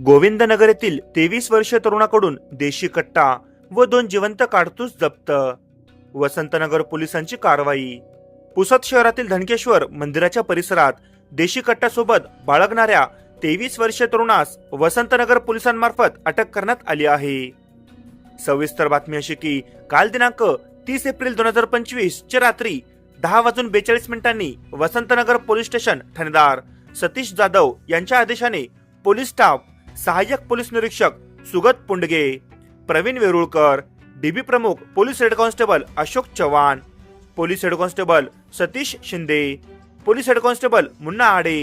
गोविंदनगर येथील तेवीस वर्षीय तरुणाकडून देशी कट्टा व दोन जिवंत काडतूस जप्त. वसंतनगर पोलिसांची कारवाई. पुसद शहरातील धनकेश्वर मंदिराच्या परिसरात देशी कट्ट्यासोबत बाळगणाऱ्या तेवीस वर्षीय तरुणास वसंतनगर पोलिसांमार्फत अटक करण्यात आली आहे. सविस्तर बातमी अशी की काल दिनांक तीस एप्रिल दोन हजार पंचवीस च्या रात्री दहा वाजून बेचाळीस मिनिटांनी वसंतनगर पोलीस स्टेशन ठाणेदार सतीश जाधव यांच्या आदेशाने पोलीस स्टाफ सहाय्यक पोलीस निरीक्षक सुगत पुंडगे प्रवीण वेरुळकर डीबी प्रमुख police head constable Ashok Chavan police head constable Satish Shinde police head constable Munna Ade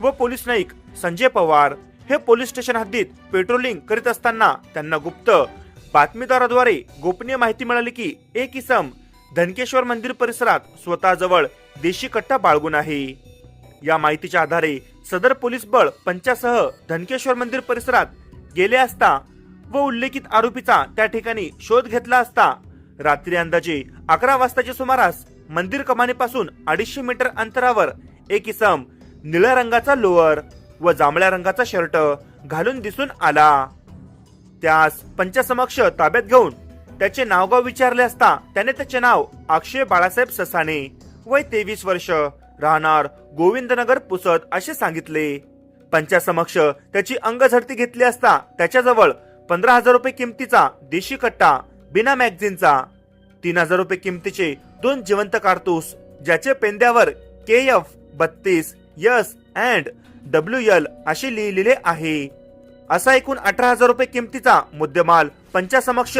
व पोलीस नाईक संजय पवार हे पोलीस स्टेशन हद्दीत पेट्रोलिंग करीत असताना त्यांना गुप्त बातमीदाराद्वारे गोपनीय माहिती मिळाली की एक इसम धनकेश्वर मंदिर परिसरात स्वतःजवळ देशी कट्टा बाळगून आहे. या माहितीच्या आधारे सदर पोलीस बळ पंचासह धनकेश्वर मंदिर परिसरात गेले असता व उल्लेखित आरोपीचा त्या ठिकाणी शोध घेतला असता रात्री अंदाजे अकरा वाजताच्या सुमारास मंदिर कमानीपासून अडीचशे मीटर अंतरावर एक इसम निळ्या रंगाचा लोअर व जांभळ्या रंगाचा शर्ट घालून दिसून आला. त्यास पंचासमक्ष ताब्यात घेऊन त्याचे नावगाव विचारले असता त्याने त्याचे नाव अक्षय बाळासाहेब ससाणे वय तेवीस वर्ष. राहणार गोविंदनगर पुसत असे सांगितले. पंचासमक्ष त्याची अंगझडती घेतली असता त्याच्याजवळ पंधरा हजार रुपये किमतीचा देशी कट्टा बिना मॅगझिनचा तीन हजार रुपये किमतीचे दोन जिवंत कारतूस ज्याचे पेंद्यावर के एफ बत्तीस यस अँड डब्ल्यू एल असे लिहिलेले आहे. असा एकूण अठरा हजार रुपये किमतीचा मुद्देमाल पंचासमक्ष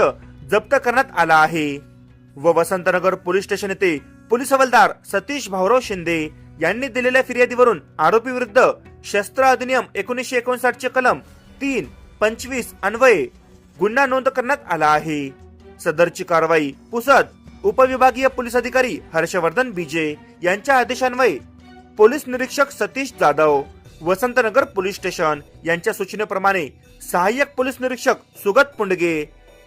जप्त करण्यात आला आहे. व वसंतनगर पोलीस स्टेशन येथे पोलीस हवालदार सतीश भाऊराव शिंदे यांनी दिलेल्या फिर्यादीवरून आरोपी विरुद्ध शस्त्र अधिनियम एकोणीसशे एकोणसाठ चे कलम तीन पंचवीस अन्वये गुन्हा नोंद करण्यात आला आहे. सदरची कारवाई पुसद उपविभागीय पोलीस अधिकारी हर्षवर्धन बीजे यांच्या आदेशान्वये पोलीस निरीक्षक सतीश जाधव वसंतनगर पोलीस स्टेशन यांच्या सूचनेप्रमाणे सहाय्यक पोलीस निरीक्षक सुगत पुंडगे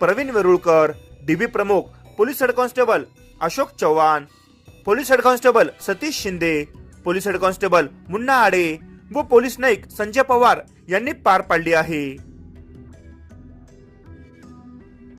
प्रवीण वेरुळकर डीबी प्रमुख police head constable Ashok Chavan police head constable Satish Shinde police head constable Munna Ade व पोलीस नाईक संजय पवार यांनी पार पाडली आहे.